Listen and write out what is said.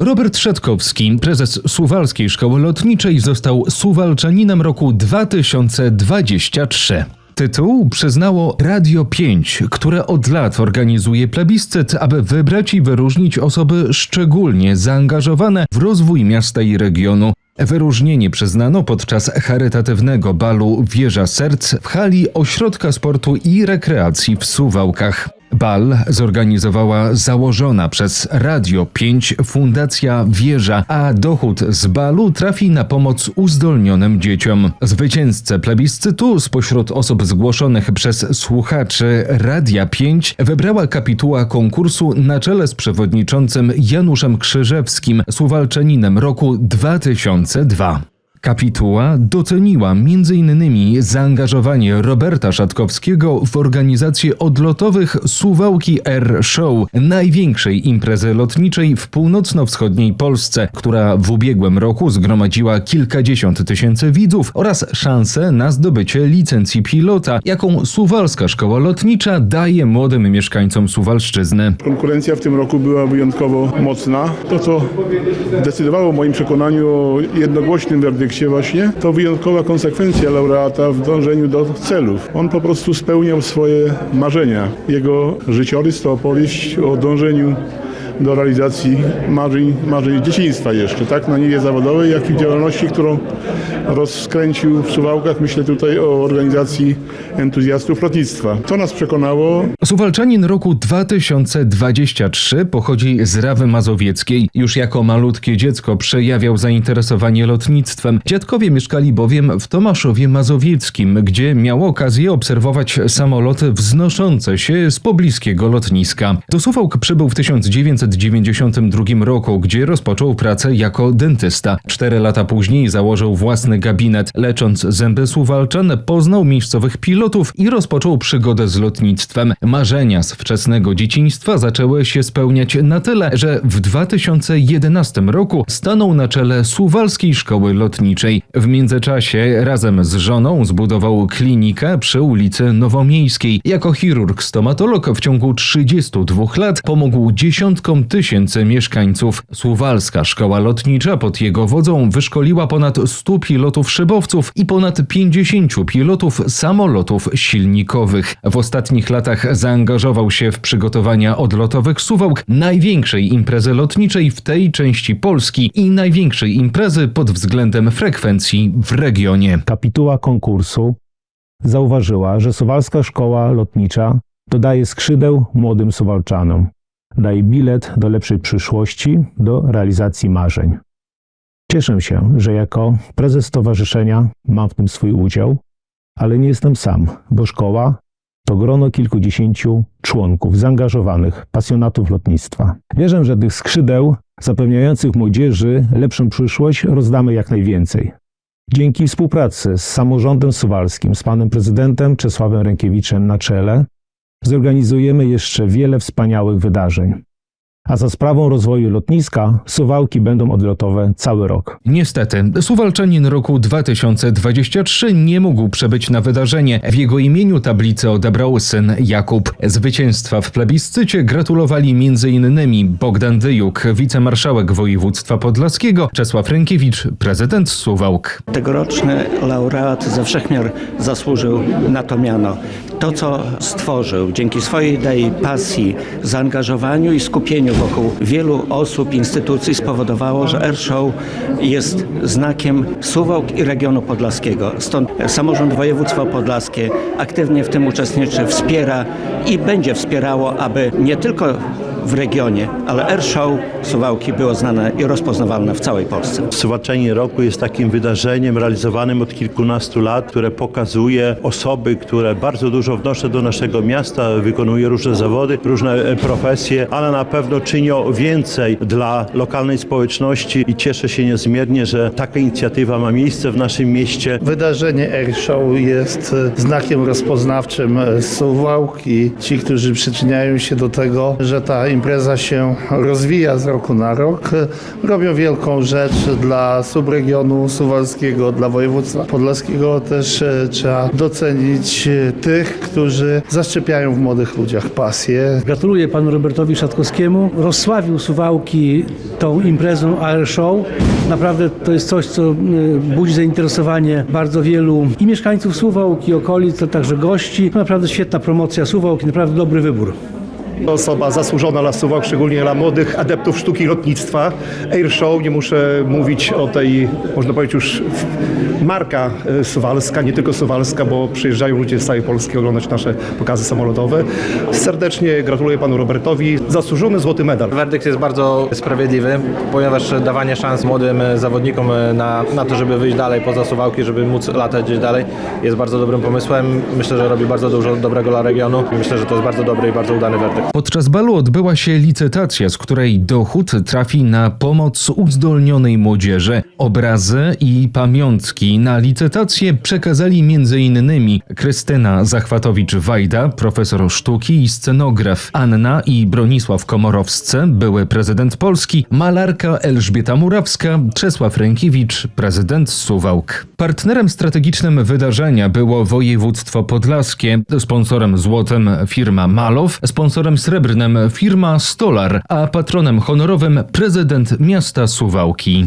Robert Szatkowski, prezes Suwalskiej Szkoły Lotniczej, został Suwalczaninem roku 2023. Tytuł przyznało Radio 5, które od lat organizuje plebiscyt, aby wybrać i wyróżnić osoby szczególnie zaangażowane w rozwój miasta i regionu. Wyróżnienie przyznano podczas charytatywnego balu Wieża Serc w hali Ośrodka Sportu i Rekreacji w Suwałkach. Bal zorganizowała założona przez Radio 5 Fundacja Wieża, a dochód z balu trafi na pomoc uzdolnionym dzieciom. Zwycięzcę plebiscytu spośród osób zgłoszonych przez słuchaczy Radia 5 wybrała kapituła konkursu na czele z przewodniczącym Januszem Krzyżewskim, Suwalczaninem roku 2002. Kapituła doceniła m.in. zaangażowanie Roberta Szatkowskiego w organizację odlotowych Suwałki Air Show, największej imprezy lotniczej w północno-wschodniej Polsce, która w ubiegłym roku zgromadziła kilkadziesiąt tysięcy widzów oraz szansę na zdobycie licencji pilota, jaką Suwalska Szkoła Lotnicza daje młodym mieszkańcom Suwalszczyzny. Konkurencja w tym roku była wyjątkowo mocna. To, co decydowało w moim przekonaniu o jednogłośnym werdykcie właśnie, to wyjątkowa konsekwencja laureata w dążeniu do celów. On po prostu spełniał swoje marzenia. Jego życiorys to opowieść o dążeniu do realizacji marzeń, marzeń dzieciństwa jeszcze, tak na niwie zawodowej, jak i w działalności, którą rozkręcił w Suwałkach. Myślę tutaj o organizacji entuzjastów lotnictwa. To nas przekonało, Suwalczanin roku 2023 pochodzi z Rawy Mazowieckiej. Już jako malutkie dziecko przejawiał zainteresowanie lotnictwem. Dziadkowie mieszkali bowiem w Tomaszowie Mazowieckim, gdzie miał okazję obserwować samoloty wznoszące się z pobliskiego lotniska. Do Suwałk przybył w 1992 roku, gdzie rozpoczął pracę jako dentysta. Cztery lata później założył własny gabinet. Lecząc zęby Suwalczan, poznał miejscowych pilotów i rozpoczął przygodę z lotnictwem. Marzenia z wczesnego dzieciństwa zaczęły się spełniać na tyle, że w 2011 roku stanął na czele Suwalskiej Szkoły Lotniczej. W międzyczasie razem z żoną zbudował klinikę przy ulicy Nowomiejskiej. Jako chirurg-stomatolog w ciągu 32 lat pomógł dziesiątkom tysięcy mieszkańców. Suwalska Szkoła Lotnicza pod jego wodzą wyszkoliła ponad 100 pilotów szybowców i ponad 50 pilotów samolotów silnikowych. W ostatnich latach zaangażował się w przygotowania odlotowych Suwałk, największej imprezy lotniczej w tej części Polski i największej imprezy pod względem frekwencji w regionie. Kapituła konkursu zauważyła, że Suwalska Szkoła Lotnicza dodaje skrzydeł młodym Suwalczanom. Daje bilet do lepszej przyszłości, do realizacji marzeń. Cieszę się, że jako prezes stowarzyszenia mam w tym swój udział, ale nie jestem sam, bo szkoła to grono kilkudziesięciu członków zaangażowanych, pasjonatów lotnictwa. Wierzę, że tych skrzydeł zapewniających młodzieży lepszą przyszłość rozdamy jak najwięcej. Dzięki współpracy z samorządem suwalskim, z panem prezydentem Czesławem Rękiewiczem na czele, zorganizujemy jeszcze wiele wspaniałych wydarzeń. A za sprawą rozwoju lotniska suwałki będą odlotowe cały rok. Niestety, Suwalczanin roku 2023 nie mógł przebyć na wydarzenie. W jego imieniu tablicę odebrał syn Jakub. Zwycięstwa w plebiscycie gratulowali m.in. Bogdan Dyjuk, wicemarszałek województwa podlaskiego, Czesław Rękiewicz, prezydent Suwałk. Tegoroczny laureat ze wszechmiar zasłużył na to miano. To, co stworzył dzięki swojej idei, pasji, zaangażowaniu i skupieniu wokół wielu osób, instytucji spowodowało, że Airshow jest znakiem Suwałk i regionu podlaskiego. Stąd samorząd województwa podlaskie aktywnie w tym uczestniczy, wspiera i będzie wspierało, aby nie tylko w regionie, ale Airshow Suwałki było znane i rozpoznawalne w całej Polsce. Suwalczanie Roku jest takim wydarzeniem realizowanym od kilkunastu lat, które pokazuje osoby, które bardzo dużo wnoszą do naszego miasta, wykonują różne zawody, różne e, profesje, ale na pewno czynią więcej dla lokalnej społeczności i cieszę się niezmiernie, że taka inicjatywa ma miejsce w naszym mieście. Wydarzenie Air Show jest e, znakiem rozpoznawczym e, Suwałk i ci, którzy przyczyniają się do tego, że ta impreza się rozwija z roku na rok. Robią wielką rzecz dla subregionu suwalskiego, dla województwa podlaskiego. Też e, trzeba docenić e, tych, którzy zaszczepiają w młodych ludziach pasję. Gratuluję panu Robertowi Szatkowskiemu. Rozsławił Suwałki tą imprezą Air Show. Naprawdę to jest coś, co y, budzi zainteresowanie bardzo wielu i mieszkańców Suwałk, i okolic, a także gości. Naprawdę świetna promocja Suwałk i naprawdę dobry wybór. Osoba zasłużona dla Suwałk, szczególnie dla młodych adeptów sztuki lotnictwa. Air Show, nie muszę mówić o tej, można powiedzieć już marka e, suwalska, nie tylko suwalska, bo przyjeżdżają ludzie z całej Polski oglądać nasze pokazy samolotowe. Serdecznie gratuluję panu Robertowi. Zasłużony złoty medal. Werdykt jest bardzo sprawiedliwy, ponieważ dawanie szans młodym zawodnikom na, na to, żeby wyjść dalej poza Suwałki, żeby móc latać gdzieś dalej, jest bardzo dobrym pomysłem. Myślę, że robi bardzo dużo dobrego dla regionu myślę, że to jest bardzo dobry i bardzo udany werdykt. Podczas balu odbyła się licytacja, z której dochód trafi na pomoc uzdolnionej młodzieży. Obrazy i pamiątki na licytację przekazali m.in. Krystyna Zachwatowicz-Wajda, profesor sztuki i scenograf, Anna i Bronisław Komorowscy, były prezydent Polski, malarka Elżbieta Murawska, Czesław Rękiewicz, prezydent Suwałk. Partnerem strategicznym wydarzenia było województwo podlaskie, sponsorem złotym firma Malow, sponsorem srebrnym firma Stolar, a patronem honorowym prezydent miasta Suwałki.